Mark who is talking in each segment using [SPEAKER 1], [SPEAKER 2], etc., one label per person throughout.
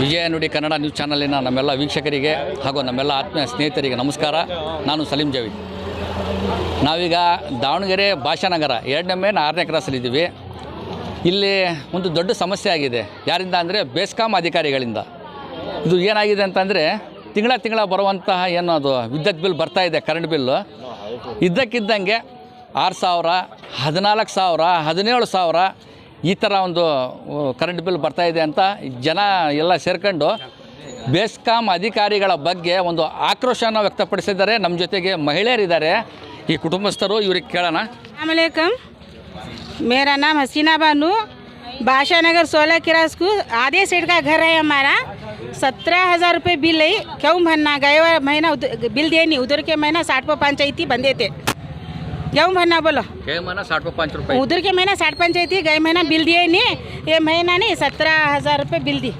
[SPEAKER 1] ವಿಜಯ ನುಡಿ ಕನ್ನಡ ನ್ಯೂಸ್ ಚಾನಲಿನ ನಮ್ಮೆಲ್ಲ ವೀಕ್ಷಕರಿಗೆ ಹಾಗೂ ನಮ್ಮೆಲ್ಲ ಆತ್ಮೀಯ ಸ್ನೇಹಿತರಿಗೆ ನಮಸ್ಕಾರ. ನಾನು ಸಲೀಂ ಜಾವಿದ್. ನಾವೀಗ ದಾವಣಗೆರೆ ಭಾಷಾನಗರ, ಎರಡನೇ ಮೇನ್ ಆರನೇ ಕ್ರಾಸಲ್ಲಿದ್ದೀವಿ. ಇಲ್ಲಿ ಒಂದು ದೊಡ್ಡ ಸಮಸ್ಯೆ ಆಗಿದೆ. ಯಾರಿಂದ ಅಂದರೆ ಬೇಸ್ಕಾಮ್ ಅಧಿಕಾರಿಗಳಿಂದ. ಇದು ಏನಾಗಿದೆ ಅಂತಂದರೆ ತಿಂಗಳ ತಿಂಗಳ ಬರುವಂತಹ ಏನು ಅದು ವಿದ್ಯುತ್ ಬಿಲ್ ಬರ್ತಾ ಇದೆ ಕರೆಂಟ್ ಬಿಲ್ಲು ಇದ್ದಕ್ಕಿದ್ದಂಗೆ ಆರು ಸಾವಿರ, ಹದಿನಾಲ್ಕು ಸಾವಿರ, ಹದಿನೇಳು ಸಾವಿರ ಈ ಥರ ಒಂದು ಕರೆಂಟ್ ಬಿಲ್ ಬರ್ತಾ ಇದೆ ಅಂತ ಜನ ಎಲ್ಲ ಸೇರ್ಕೊಂಡು ಬೇಸ್ಕಾಮ್ ಅಧಿಕಾರಿಗಳ ಬಗ್ಗೆ ಒಂದು ಆಕ್ರೋಶನ ವ್ಯಕ್ತಪಡಿಸಿದ್ದಾರೆ ನಮ್ಮ ಜೊತೆಗೆ ಮಹಿಳೆಯರಿದ್ದಾರೆ ಈ ಕುಟುಂಬಸ್ಥರು ಇವ್ರಿಗೆ ಕೇಳೋಣ
[SPEAKER 2] अलैक्म मेरा नाम हसीना बानू बादशाह नगर सोलह क्रास को आधे सेट का घर है हमारा सत्रह हज़ार रुपये बिल है क्यों भरना गए हुए महीना उधर- बिल दिए नहीं उधर के महीना साठ पे पंचायती बंदे थे क्यों भरना बोलो।
[SPEAKER 1] साठ
[SPEAKER 2] उधर के महीना साठ पंचायती गए महीना बिल दिए नहीं। ये महीना नहीं सत्रह हज़ार रूपए बिल दी।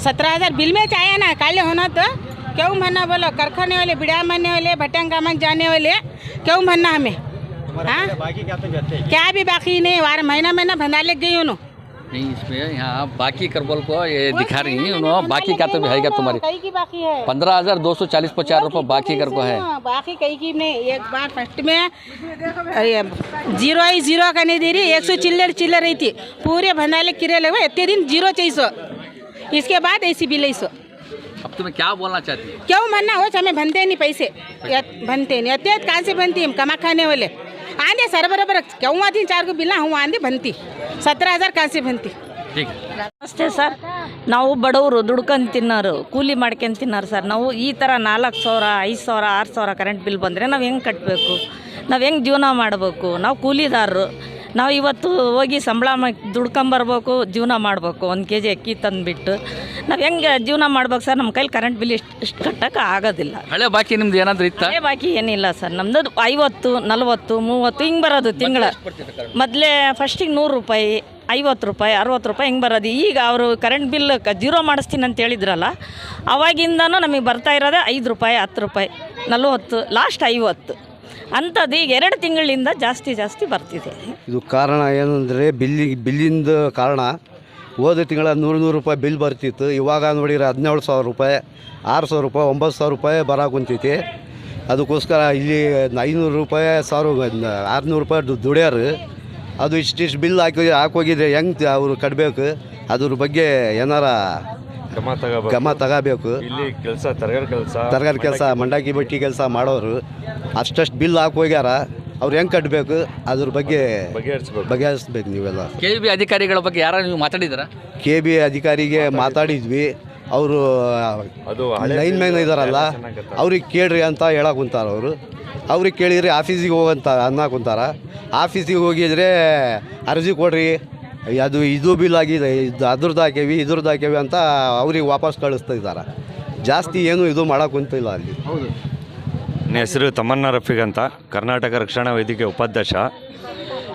[SPEAKER 2] सत्रह हज़ार। बिल में चाहिए ना काले होना तो। क्यों भरना बोलो करखने वाले बिड़ा मरने वाले भटंग जाने वाले क्यों भरना हमें? हाँ? क्या भी बाकी नहीं वार महीना महीना भरना लग गई उन्होंने
[SPEAKER 1] नहीं इसमें यहाँ बाकी कर बोल को ये दिखा रही है उन्होंने बाकी क्या तो है क्या तुम्हारी?
[SPEAKER 2] कई की बाकी है।
[SPEAKER 1] पंद्रह हज़ार दो सौ चालीस पचास रुपये बाकी कर को है।
[SPEAKER 2] हाँ, बाकी कई की नहीं एक बार फ़र्स्ट में अरे ज़ीरो ही ज़ीरो का नहीं दे रही एक सौ चिल्लर चिल्लर रही थी। पूरे भंडाले किरे लगे इतने दिन ज़ीरो चाहिए सौ। इसके बाद ऐसी बिल सौ।
[SPEAKER 1] अब तुम्हें क्या बोलना चाहती है?
[SPEAKER 2] क्यों मरना हो हमें बनते नहीं पैसे। बनते नहीं अत्यात कहाँ से बनती हम कमा खाने वाले। आंधे सर बराबर क्यों आती चार को बिल हूँ आंधे बनती सत्रह हज़ार कहाँ से बनती
[SPEAKER 1] ठीक है
[SPEAKER 3] ನಮಸ್ತೆ ಸರ್ ನಾವು ಬಡವರು ದುಡ್ಕೊಂಡು ತಿನ್ನೋರು ಕೂಲಿ ಮಾಡ್ಕೊಂಡು ತಿನ್ನೋರು ಸರ್ ನಾವು ಈ ಥರ ನಾಲ್ಕು ಸಾವಿರ ಐದು ಸಾವಿರ ಆರು ಸಾವಿರ ಕರೆಂಟ್ ಬಿಲ್ ಬಂದರೆ ನಾವು ಹೆಂಗೆ ಕಟ್ಟಬೇಕು ನಾವು ಹೆಂಗೆ ಜೀವನ ಮಾಡಬೇಕು ನಾವು ಕೂಲಿದಾರರು ನಾವು ಇವತ್ತು ಹೋಗಿ ಸಂಬಳ ದುಡ್ಕೊಂಬರ್ಬೇಕು ಜೀವನ ಮಾಡಬೇಕು. ಒಂದು ಕೆ ಜಿ ಅಕ್ಕಿ ತಂದುಬಿಟ್ಟು. ನಾವು ಹೆಂಗೆ ಜೀವನ ಮಾಡ್ಬೇಕು ಸರ್? ನಮ್ಮ ಕೈಲಿ ಕರೆಂಟ್ ಬಿಲ್ ಇಷ್ಟು ಇಷ್ಟು ಕಟ್ಟೋಕೆ ಆಗೋದಿಲ್ಲ.
[SPEAKER 1] ಹಳೆ ಬಾಕಿ ನಿಮ್ದು ಏನಾದರೂ ಇತ್ತು?
[SPEAKER 3] ಹಳೆ ಬಾಕಿ ಏನಿಲ್ಲ ಸರ್. ನಮ್ಮದು ಐವತ್ತು ನಲವತ್ತು ಮೂವತ್ತು ಹಿಂಗೆ ಬರೋದು ತಿಂಗಳ. ಮೊದಲೇ ಫಸ್ಟಿಗೆ ನೂರು ರೂಪಾಯಿ ಐವತ್ತು ರೂಪಾಯಿ ಅರವತ್ತು ರೂಪಾಯಿ ಹಿಂಗೆ ಬರೋದು. ಈಗ ಅವರು ಕರೆಂಟ್ ಬಿಲ್ ಕ ಜೀರೋ ಮಾಡಿಸ್ತೀನಿ ಅಂತ ಹೇಳಿದ್ರಲ್ಲ ಅವಾಗಿಂದನೂ ನಮಗೆ ಬರ್ತಾ ಇರೋದೇ ಐದು ರೂಪಾಯಿ ಹತ್ತು ರೂಪಾಯಿ ನಲವತ್ತು ಲಾಸ್ಟ್ ಐವತ್ತು. ಅಂಥದ್ದು ಈಗ ಎರಡು ತಿಂಗಳಿಂದ ಜಾಸ್ತಿ ಜಾಸ್ತಿ ಬರ್ತಿದೆ.
[SPEAKER 4] ಇದು ಕಾರಣ ಏನಂದರೆ ಬಿಲ್ಲಿ ಬಿಲ್ಲಿಂದ ಕಾರಣ ಹೋದ ತಿಂಗಳ ನೂರು ನೂರು ರೂಪಾಯಿ ಬಿಲ್ ಬರ್ತಿತ್ತು. ಇವಾಗ ನೋಡಿದ್ರೆ ಹದಿನೇಳು ಸಾವಿರ ರೂಪಾಯಿ, ಆರು ಸಾವಿರ ರೂಪಾಯಿ, ಒಂಬತ್ತು ಸಾವಿರ ರೂಪಾಯಿ ಬರ ಕುಂತೈತಿ ಅದಕ್ಕೋಸ್ಕರ ಇಲ್ಲಿ ಐನೂರು ರೂಪಾಯಿ, ಸಾವಿರ ಆರುನೂರು ರೂಪಾಯಿ ದುಡಿಯೋರು. ಅದು ಇಷ್ಟಿಷ್ಟು ಬಿಲ್ ಹಾಕಿ ಹಾಕೋಗಿದ್ರೆ ಹೆಂಗೆ ಅವರು ಕಟ್ಟಬೇಕು ಅದ್ರ ಬಗ್ಗೆ ಏನಾರ
[SPEAKER 5] ಕ್ರಮ ತಗೋಬೇಕು.
[SPEAKER 4] ಗಮ ತಗೋಬೇಕು.
[SPEAKER 5] ಇಲ್ಲಿ ಕೆಲಸ ತರಗಾರಿ ಕೆಲಸ
[SPEAKER 4] ತರಕಾರಿ ಕೆಲಸ ಮಂಡಾಕಿ ಬಟ್ಟಿ. ಕೆಲಸ ಮಾಡೋರು. ಅಷ್ಟಷ್ಟು ಬಿಲ್ ಹಾಕಿ ಹೋಗ್ಯಾರ. ಅವ್ರು ಹೆಂಗೆ ಕಟ್ಟಬೇಕು ಅದ್ರ ಬಗ್ಗೆ
[SPEAKER 5] ಬಗೆಹರಿಸ್ಬೇಕು.
[SPEAKER 4] ಬಗೆಹರಿಸ್ಬೇಕು ನೀವೆಲ್ಲ.
[SPEAKER 1] ಕೆ ಬಿ ಅಧಿಕಾರಿಗಳ ಬಗ್ಗೆ ಯಾರು ನೀವು ಮಾತಾಡಿದ್ರ
[SPEAKER 4] ಕೆ ಬಿ ಅಧಿಕಾರಿಗೆ ಮಾತಾಡಿದ್ವಿ. ಅವರು
[SPEAKER 5] ಅದು
[SPEAKER 4] ಲೈನ್ ಮ್ಯಾನ್ ಇದಾರಲ್ಲ. ಅವ್ರಿಗೆ ಕೇಳ್ರಿ ಅಂತ ಹೇಳಕ್ ಕುಂತಾರ ಅವರು. ಅವ್ರಿಗೆ ಕೇಳಿದ್ರೆ ಆಫೀಸಿಗೆ ಹೋಗಂತ ಅನ್ನ ಕುಂತಾರ. ಆಫೀಸಿಗೆ ಹೋಗಿದ್ರೆ ಅರ್ಜಿ ಕೊಡ್ರಿ. ಅದು ಇದು ಬಿಲ್ ಆಗಿದೆ ಇದು ಅದ್ರದ್ದು ಹಾಕೇವಿ ಇದ್ರದ್ದು ಹಾಕೇವಿ ಅಂತ ಅವ್ರಿಗೆ ವಾಪಸ್ ಕಳಿಸ್ತಾ ಇದ್ದಾರೆ. ಜಾಸ್ತಿ ಏನು ಇದು ಮಾಡೋಕೆ ಕುಂತಿಲ್ಲ ಅಲ್ಲಿ.
[SPEAKER 5] ನನ್ನ ಹೆಸರು ತಮನ್ನ ರಫಿಗಂತ ಅಂತ ಕರ್ನಾಟಕ ರಕ್ಷಣಾ ವೇದಿಕೆ ಉಪಾಧ್ಯಕ್ಷ.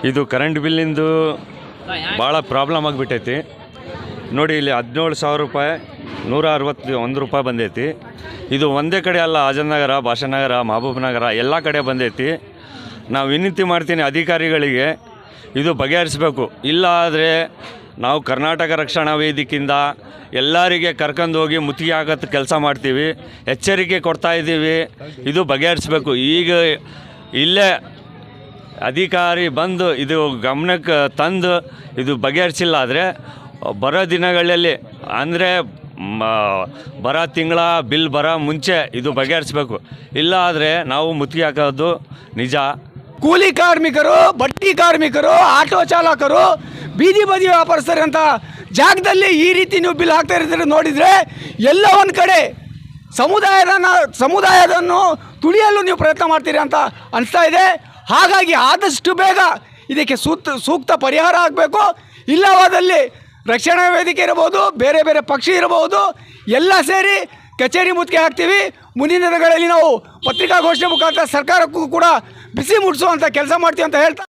[SPEAKER 5] ಇದು ಕರೆಂಟ್ ಬಿಲ್ಲಿಂದು ಭಾಳ ಪ್ರಾಬ್ಲಮ್ ಆಗಿಬಿಟ್ಟೈತಿ. ನೋಡಿ ಇಲ್ಲಿ ಹದಿನೇಳು ಸಾವಿರ ರೂಪಾಯಿ ನೂರ ಅರವತ್ತು ಒಂದು ರೂಪಾಯಿ ಬಂದೈತಿ. ಇದು ಒಂದೇ ಕಡೆ ಅಲ್ಲ ಆಜನಗರ ಭಾಷಾನಗರ ಮಹಬೂಬ್ ನಗರ ಎಲ್ಲ ಕಡೆ ಬಂದೈತಿ. ನಾವು ವಿನಂತಿ ಮಾಡ್ತೀನಿ ಅಧಿಕಾರಿಗಳಿಗೆ ಇದು ಬಗೆಹರಿಸಬೇಕು. ಇಲ್ಲ ಆದರೆ ನಾವು ಕರ್ನಾಟಕ ರಕ್ಷಣಾ ವೇದಿಕೆಯಿಂದ ಎಲ್ಲರಿಗೆ ಕರ್ಕೊಂಡು ಹೋಗಿ ಮುತ್ತಿಗೆ ಆಗತ್ತೆ ಕೆಲಸ ಮಾಡ್ತೀವಿ. ಎಚ್ಚರಿಕೆ ಕೊಡ್ತಾ ಇದ್ದೀವಿ. ಇದು ಬಗೆಹರಿಸಬೇಕು. ಈಗ ಇಲ್ಲೇ ಅಧಿಕಾರಿ ಬಂದು ಇದು ಗಮನಕ್ಕೆ ತಂದು ಇದು ಬಗೆಹರಿಸಿಲ್ಲ ಆದರೆ ಬರೋ ದಿನಗಳಲ್ಲಿ ಅಂದರೆ ಬರೋ ತಿಂಗಳ ಬಿಲ್ ಬರೋ ಮುಂಚೆ ಇದು ಬಗೆಹರಿಸ್ಬೇಕು. ಇಲ್ಲ ಆದರೆ ನಾವು ಮುತ್ತಿಗೆ ಹಾಕೋದು ನಿಜ.
[SPEAKER 6] ಕೂಲಿ ಕಾರ್ಮಿಕರು ಬಟ್ಟಿ ಕಾರ್ಮಿಕರು, ಆಟೋ ಚಾಲಕರು, ಬೀದಿ ಬದಿ ವ್ಯಾಪಾರಸ್ಥರಂತ ಜಾಗದಲ್ಲಿ ಈ ರೀತಿ ನೀವು ಬಿಲ್ ಹಾಕ್ತಾ ಇರ್ತೀರ ನೋಡಿದರೆ ಎಲ್ಲ ಒಂದು ಕಡೆ ಸಮುದಾಯದ ಸಮುದಾಯದನ್ನು ತುಳಿಯಲು ನೀವು ಪ್ರಯತ್ನ ಮಾಡ್ತೀರಿ ಅಂತ ಅನಿಸ್ತಾ ಇದೆ. ಹಾಗಾಗಿ ಆದಷ್ಟು ಬೇಗ ಇದಕ್ಕೆ ಸೂಕ್ತ ಸೂಕ್ತ ಪರಿಹಾರ ಆಗಬೇಕು. ಇಲ್ಲವಾದಲ್ಲಿ ರಕ್ಷಣಾ ವೇದಿಕೆ ಇರಬಹುದು, ಬೇರೆ ಬೇರೆ ಪಕ್ಷಿ ಇರಬಹುದು, ಎಲ್ಲ ಸೇರಿ ಕಚೇರಿ ಮುತ್ತಿಗೆ ಹಾಕ್ತೀವಿ. ಮುಂದಿನ ದಿನಗಳಲ್ಲಿ ನಾವು ಪತ್ರಿಕಾಗೋಷ್ಠಿ ಮುಖಾಂತರ ಸರ್ಕಾರಕ್ಕೂ ಕೂಡ ಬಿಸಿ ಮುಟ್ಟಿಸುವಂಥ ಕೆಲಸ ಮಾಡ್ತೀವಿ ಅಂತ ಹೇಳ್ತಾ